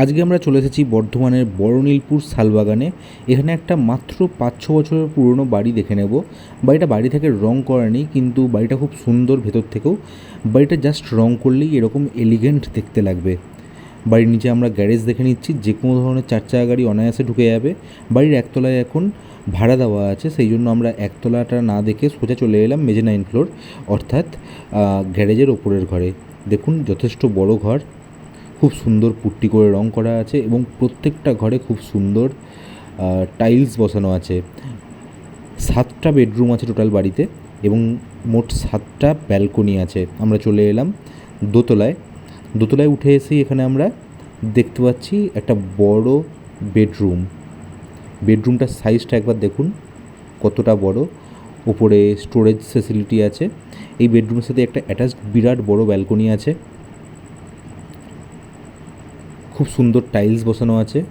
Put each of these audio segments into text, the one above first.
আজকে আমরা চলে এসেছি বর্ধমানের বড়নীলপুর শালবাগানে। এখানে একটা মাত্র পাঁচ ছ বছরের পুরনো বাড়ি দেখে নেব। বাড়িটা বাড়ি থেকে রং করা নেই কিন্তু বাড়িটা খুব সুন্দর ভেতর থেকেও। বাড়িটা জাস্ট রং করলেই এরকম এলিগেন্ট দেখতে লাগবে। বাড়ির নিচে আমরা গ্যারেজ দেখে নিচ্ছি, যে কোনো ধরনের চার চাকা গাড়ি অনায়াসে ঢুকে যাবে। বাড়ির একতলায় এখন ভাড়া দেওয়া আছে, সেই জন্য আমরা একতলাটা না দেখে সোজা চলে এলাম মেজে নাইন ফ্লোর অর্থাৎ গ্যারেজের ওপরের ঘরে। দেখুন, যথেষ্ট বড় ঘর। খুব সুন্দর পুট্টি করে রং করা আছে এবং প্রত্যেকটা ঘরে খুব সুন্দর টাইলস বসানো আছে। সাতটা বেডরুম আছে টোটাল বাড়িতে এবং মোট সাতটা ব্যালকনি আছে। আমরা চলে এলাম দোতলায়। দোতলায় উঠে এসেই এখানে আমরা দেখতে পাচ্ছি একটা বড় বেডরুম বেডরুমটার সাইজটা একবার দেখুন, কতটা বড়। ওপরে স্টোরেজ ফেসিলিটি আছে। এই বেডরুমের সাথে একটা অ্যাটাচড বিরাট বড় ব্যালকনি আছে। খুব সুন্দর টাইলস বসানো আছে।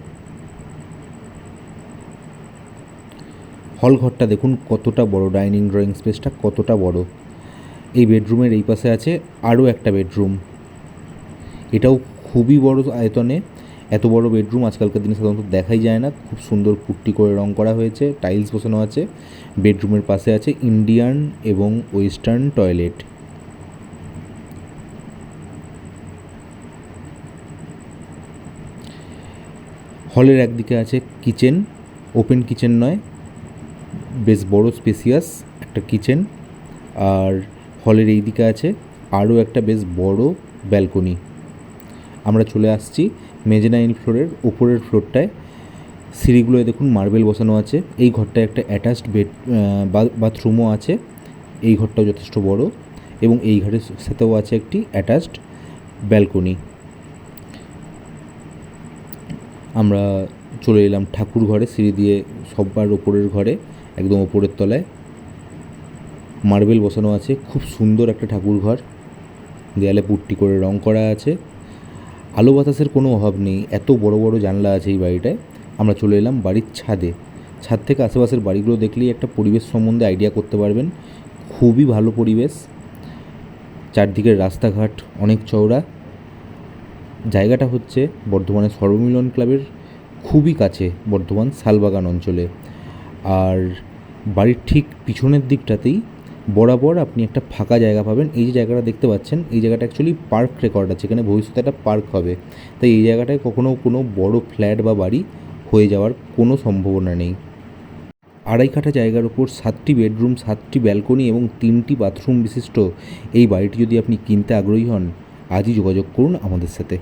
হল ঘরটা দেখুন, কতটা বড়, ডাইনিং ড্রয়িং স্পেসটা কতটা বড়। এই বেডরুমের এই পাশে আছে আরও একটা বেডরুম। এটাও খুবই বড় আয়তনে। এত বড় বেডরুম আজকালকার দিনে সাধারণত দেখাই যায় না। খুব সুন্দর পুট্টি করে রং করা হয়েছে, টাইলস বসানো আছে। বেডরুমের পাশে আছে ইন্ডিয়ান এবং ওয়েস্টার্ন টয়লেট। হলের একদিকে আছে কিচেন, ওপেন কিচেন নয়, বেশ বড় স্পেসিয়াস একটা কিচেন, আর হলের এই দিকে আছে আরও একটা বেশ বড় ব্যালকনি। আমরা চলে আসছি মেজেনাইন ফ্লোরের উপরের ফ্লোরটায়। সিঁড়িগুলোয় দেখুন মার্বেল বসানো আছে। এই ঘরটায় একটা অ্যাটাচড বেড বাথরুমও আছে। এই ঘরটাও যথেষ্ট বড় এবং এই ঘরের সাথেও আছে একটি অ্যাটাচড ব্যালকনি। আমরা চলে এলাম ঠাকুর ঘরে, সিঁড়ি দিয়ে সব্বার ওপরের ঘরে, একদম ওপরের তলায়। মার্বেল বসানো আছে, খুব সুন্দর একটা ঠাকুর ঘর। দেয়ালে পুট্টি করে রং করা আছে। আলো বাতাসের কোনো অভাব নেই, এত বড় বড় জানলা আছে এই বাড়িটায়। আমরা চলে এলাম বাড়ির ছাদে। ছাদ থেকে আশেপাশের বাড়িগুলো দেখলেই একটা পরিবেশ সম্বন্ধে আইডিয়া করতে পারবেন। খুবই ভালো পরিবেশ। চারদিকের রাস্তাঘাট অনেক চওড়া। জায়গাটা হচ্ছে বর্ধমানের সর্বমিলন ক্লাবের খুবই কাছে বর্ধমান শালবাগান অঞ্চলে। আর বাড়ির ঠিক পিছনের দিকটাতেই বরাবর আপনি একটা ফাঁকা জায়গা পাবেন। এই যে জায়গাটা দেখতে পাচ্ছেন, এই জায়গাটা অ্যাকচুয়ালি পার্ক রেকর্ড আছে। এখানে ভবিষ্যতে একটা পার্ক হবে। তাই এই জায়গাটায় কখনো কোনো বড় ফ্ল্যাট বা বাড়ি হয়ে যাওয়ার কোনো সম্ভাবনা নেই। আড়াই কাঠা জায়গার ওপর সাতটি বেডরুম সাতটি ব্যালকনি এবং তিনটি বাথরুম বিশিষ্ট এই বাড়িটি যদি আপনি কিনতে আগ্রহী হন, আজই যোগাযোগ করুন আমাদের সাথে।